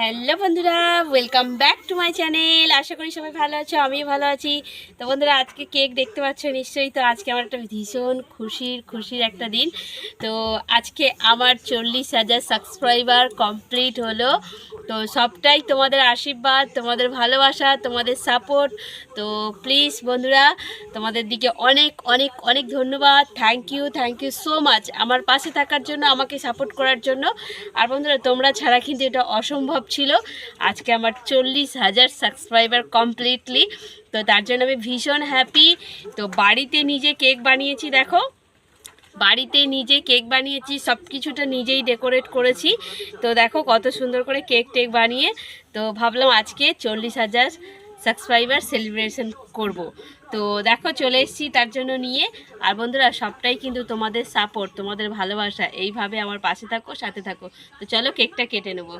Hello বন্ধুরা welcome back to my channel আশা করি সবাই ভালো আছো, আমিও ভালো আছি। তো বন্ধুরা, আজকে কেক দেখতে পাচ্ছ নিশ্চয়ই, তো আজকে আমার একটা ভীষণ খুশির খুশির একটা দিন। তো আজকে আমার চল্লিশ হাজার সাবস্ক্রাইবার কমপ্লিট হলো। তো সবটাই তোমাদের আশীর্বাদ, তোমাদের ভালোবাসা, তোমাদের সাপোর্ট তো প্লিজ বন্ধুরা, তোমাদের দিকে অনেক অনেক অনেক ধন্যবাদ। Thank you thank you so much আমার পাশে থাকার জন্য, আমাকে সাপোর্ট করার জন্য। আর বন্ধুরা, তোমরা ছাড়া কিন্তু এটা অসম্ভব ছিল। আজকে আমার চল্লিশ হাজার সাবস্ক্রাইবার কমপ্লিটলি তো তার জন্য আমি ভীষণ হ্যাপি তো বাড়িতে নিজে কেক বানিয়েছি, দেখো। বাড়িতে নিজে কেক বানিয়েছি সব কিছুটা নিজেই ডেকোরেট করেছি। তো দেখো কত সুন্দর করে কেক টেক বানিয়ে। তো ভাবলাম আজকে চল্লিশ হাজার সাবস্ক্রাইবার সেলিব্রেশন করব। তো দেখো চলে এসেছি তার জন্য নিয়ে। আর বন্ধুরা, সবটাই কিন্তু তোমাদের সাপোর্ট তোমাদের ভালোবাসা। এইভাবে আমার পাশে থাকো, সাথে থাকো। তো চলো কেকটা কেটে নেব।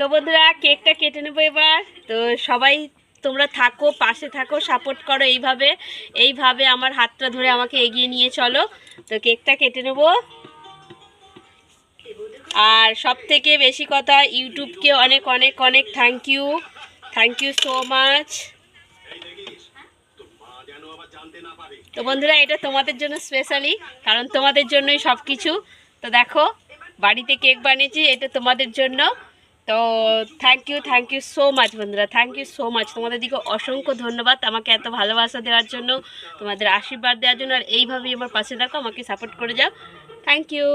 তো বন্ধুরা, কেকটা কেটে নেব এবার। তো সবাই তোমরা থাকো, পাশে থাকো সাপোর্ট করো এইভাবে। এইভাবে আমার হাতটা ধরে আমাকে এগিয়ে নিয়ে চলো। তো কেকটা কেটে নেব। আর সব থেকে বেশি কথা, ইউটিউবকে অনেক অনেক অনেক thank you thank you so much তো বন্ধুরা, এটা তোমাদের জন্য স্পেশালি কারণ তোমাদের জন্যই সব কিছু তো দেখো, বাড়িতে কেক বানিয়েছি, এটা তোমাদের জন্য। তো thank you thank you so much বন্ধুরা। থ্যাংক ইউ সো মাচ তোমাদের দিকে অসংখ্য ধন্যবাদ আমাকে এত ভালোবাসা দেওয়ার জন্য, তোমাদের আশীর্বাদ দেওয়ার জন্য। আর এইভাবেই আমার পাশে থাকো, আমাকে সাপোর্ট করে যাও। Thank you